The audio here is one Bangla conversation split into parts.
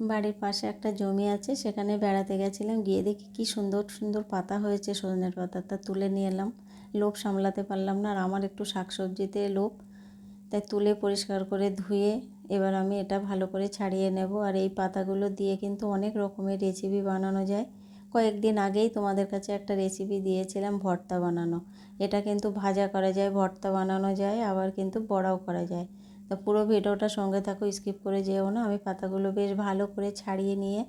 বাড়ির পাশে একটা জমি আছে, সেখানে বেড়াতে গেছিলাম। গিয়ে দেখি কি সুন্দর সুন্দর পাতা হয়েছে সজনের পাতাটা তুলে নিয়ে এলাম। লোভ সামলাতে পারলাম না আর আমার একটু শাকসবজিতে লোভ। তাই তুলে পরিষ্কার করে ধুয়ে এবার আমি এটা ভালো করে ছাড়িয়ে নেব। আর এই পাতাগুলো দিয়ে কিন্তু অনেক রকমের রেসিপি বানানো যায়। কয়েকদিন আগেই তোমাদের কাছে একটা রেসিপি দিয়েছিলাম, ভর্তা বানানো। এটা কিন্তু ভাজা করা যায়, ভর্তা বানানো যায়, আবার কিন্তু বড়াও করা যায়। তো পুরো ভিডিওটা সঙ্গে থাকো স্কিপ করে যেও না। আমি পাতাগুলো বেশ ভালো করে ছাড়িয়ে নিয়ে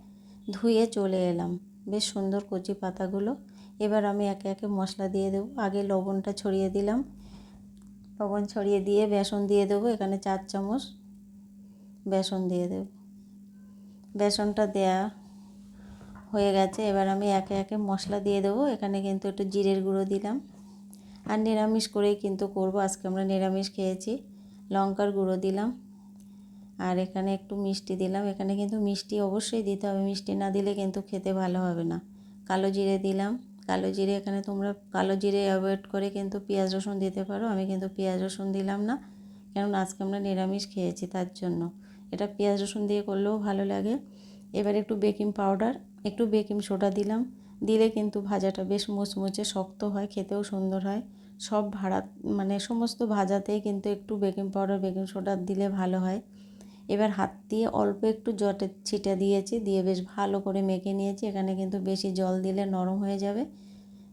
ধুয়ে চলে এলাম। বেশ সুন্দর কচি পাতাগুলো। এবার আমি একে একে মশলা দিয়ে দেবো। আগে লবণটা ছড়িয়ে দিলাম। লবণ ছড়িয়ে দিয়ে বেসন দিয়ে দেবো। এখানে চার চামচ বেসন দিয়ে দেব। বেসনটা দেয়া হয়ে গেছে। এবার আমি একে একে মশলা দিয়ে দেবো। এখানে কিন্তু একটু জিরের গুঁড়ো দিলাম। আর নিরামিষ করেই কিন্তু করব। আজকে আমরা নিরামিষ খেয়েছি। লঙ্কার গুঁড়ো দিলাম। আর এখানে একটু মিষ্টি দিলাম। এখানে কিন্তু মিষ্টি অবশ্যই দিতে হবে। মিষ্টি না দিলে কিন্তু খেতে ভালো হবে না। কালো জিরে দিলাম। কালো জিরে এখানে তোমরা কালো জিরে অ্যাভয়েড করে কিন্তু পেঁয়াজ রসুন দিতে পারো। আমি কিন্তু পেঁয়াজ রসুন দিলাম না। কেননা আজকে আমরা নিরামিষ খেয়েছি তার জন্য। এটা পেঁয়াজ রসুন দিয়ে করলেও ভালো লাগে। এবার একটু বেকিং পাউডার, একটু বেকিং সোডা দিলাম। দিলে কিন্তু ভাজাটা বেশ মুচমুচে শক্ত হয়, খেতেও সুন্দর হয়। সব ভাড়া মানে সমস্ত ভাজাতেই কিন্তু একটু বেকিং পাউডার বেকিং সোডা দিলে ভালো হয়। এবার হাত দিয়ে অল্প একটু জটে ছিটা দিয়েছি, দিয়ে বেশ ভালো করে মেখে নিয়েছি। এখানে কিন্তু বেশি জল দিলে নরম হয়ে যাবে।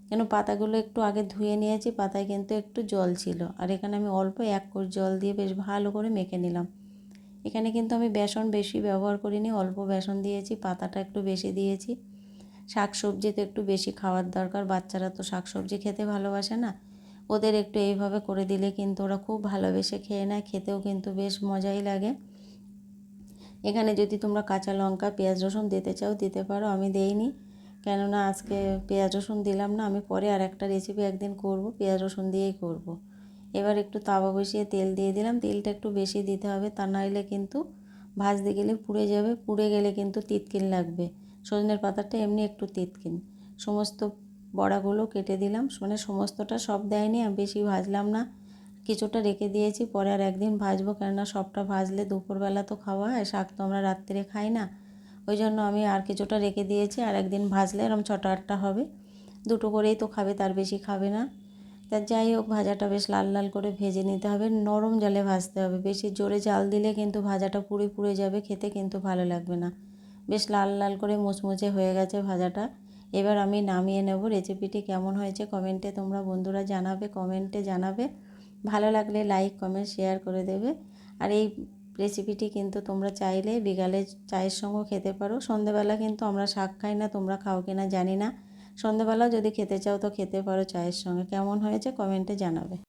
কেন পাতাগুলো একটু আগে ধুয়ে নিয়েছি, পাতায় কিন্তু একটু জল ছিল। আর এখানে আমি অল্প এক কোর জল দিয়ে বেশ ভালো করে মেখে নিলাম। এখানে কিন্তু আমি বেসন বেশি ব্যবহার করিনি, অল্প বেসন দিয়েছি, পাতাটা একটু বেশি দিয়েছি। শাক সবজি তো একটু বেশি খাওয়ার দরকার, বাচ্চারা তো শাক সবজি খেতে ভালোবাসে না। ওদের একটু এইভাবে করে দিলে কিন্তু ওরা খুব ভালোবেসে খেয়ে নেয়, খেতেও কিন্তু বেশ মজাই লাগে। এখানে যদি তোমরা কাঁচা লঙ্কা, পেঁয়াজ, রসুন দিতে চাও, দিতে পারো, আমি দেইনি। কেননা আজকে পেঁয়াজ, রসুন দিলাম না, আমি পরে আর একটা রেসিপি একদিন করব, পেঁয়াজ, রসুন দিয়েই করব। এবার একটু তাওয়া বসিয়ে তেল দিয়ে দিলাম, তেলটা একটু বেশি দিতে হবে, তা নাহলে কিন্তু ভাজতে গেলে পুড়ে যাবে, পুড়ে গেলে কিন্তু তিতকিন লাগবে। সজনের পাতাটা এমনি একটু তিতকিন। সমস্ত বড়াগুলো কেটে দিলাম। মানে সমস্তটা সব দেয়নি আমি বেশি ভাজলাম না। কিছুটা রেখে দিয়েছি, পরে আর একদিন ভাজবো, কেননা সবটা ভাজলে দুপুরবেলা তো খাওয়া হয়, শাক তো আমরা রাত্রে খাই না। ওই জন্য আমি আর কিছুটা রেখে দিয়েছি, আর একদিন ভাজলে এরকম ছটা আটটা হবে। দুটো করেই তো খাবে, তার বেশি খাবে না। তা যাই হোক, ভাজাটা বেশ লাল লাল করে ভেজে নিতে হবে, নরম জলে ভাজতে হবে। বেশি জোরে জাল দিলে কিন্তু ভাজাটা পুড়ে পুড়ে যাবে, খেতে কিন্তু ভালো লাগবে না। বেশ লাল লাল করে মুচমুচে হয়ে গেছে ভাজাটা। এবার আমি নামিয়ে নেব। রেসিপিটি কেমন হয়েছে কমেন্টে তোমরা বন্ধুরা জানাবে কমেন্টে জানাবে। ভালো লাগলে লাইক কমেন্ট শেয়ার করে দেবে। আর এই রেসিপিটি কিন্তু তোমরা চাইলে বিকালে চায়ের সঙ্গেও খেতে পারো। সন্ধেবেলা কিন্তু আমরা শাক খাই না, তোমরা খাও কিনা জানি না। সন্ধেবেলাও যদি খেতে চাও তো খেতে পারো চায়ের সঙ্গে। কেমন হয়েছে কমেন্টে জানাবে।